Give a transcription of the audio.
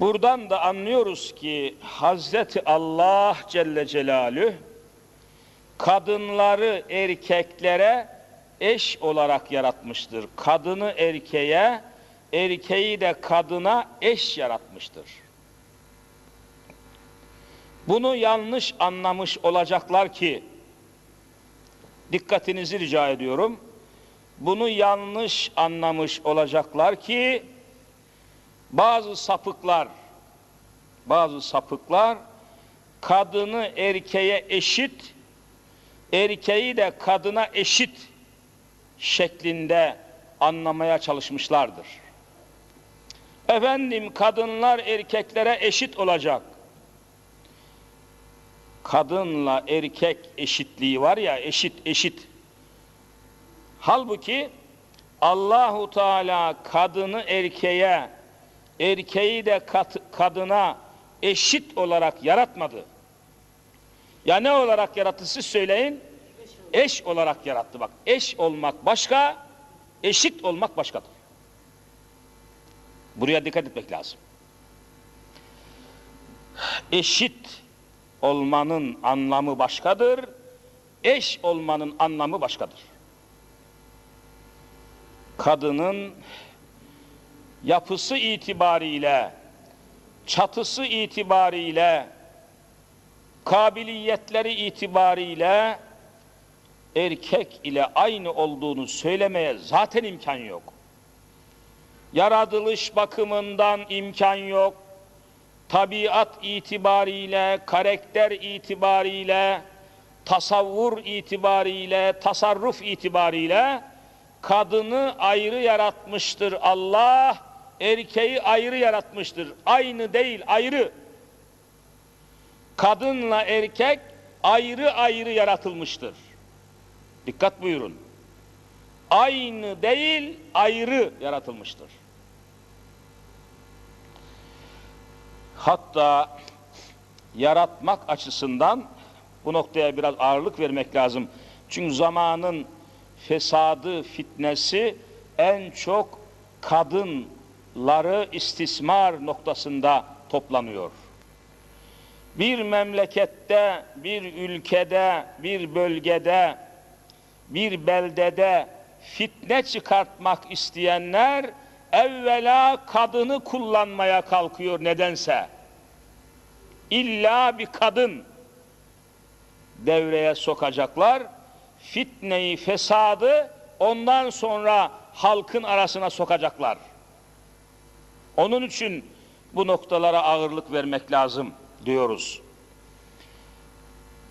Buradan da anlıyoruz ki Hazreti Allah Celle Celalü kadınları erkeklere eş olarak yaratmıştır. Kadını erkeğe, erkeği de kadına eş yaratmıştır. Bunu yanlış anlamış olacaklar ki dikkatinizi rica ediyorum. Bunu yanlış anlamış olacaklar ki bazı sapıklar bazı sapıklar kadını erkeğe eşit erkeği de kadına eşit şeklinde anlamaya çalışmışlardır. Efendim kadınlar erkeklere eşit olacak. Kadınla erkek eşitliği var ya eşit eşit. Halbuki Allahu Teala kadını erkeğe, erkeği de kat, kadına eşit olarak yaratmadı. Ya ne olarak yarattı siz söyleyin? Eş olarak yarattı bak. Eş olmak başka, eşit olmak başkadır. Buraya dikkat etmek lazım. Eşit olmanın anlamı başkadır, eş olmanın anlamı başkadır. Kadının yapısı itibariyle, çatısı itibariyle, kabiliyetleri itibariyle erkek ile aynı olduğunu söylemeye zaten imkan yok. Yaratılış bakımından imkan yok. Tabiat itibariyle, karakter itibariyle, tasavvur itibariyle, tasarruf itibariyle kadını ayrı yaratmıştır Allah, erkeği ayrı yaratmıştır. Aynı değil, ayrı. Kadınla erkek ayrı ayrı yaratılmıştır. Dikkat buyurun. Aynı değil, ayrı yaratılmıştır. Hatta yaratmak açısından bu noktaya biraz ağırlık vermek lazım. Çünkü zamanın fesadı, fitnesi en çok kadınları istismar noktasında toplanıyor. Bir memlekette, bir ülkede, bir bölgede, bir beldede fitne çıkartmak isteyenler evvela kadını kullanmaya kalkıyor nedense. İlla bir kadın devreye sokacaklar. Fitneyi, fesadı ondan sonra halkın arasına sokacaklar. Onun için bu noktalara ağırlık vermek lazım diyoruz.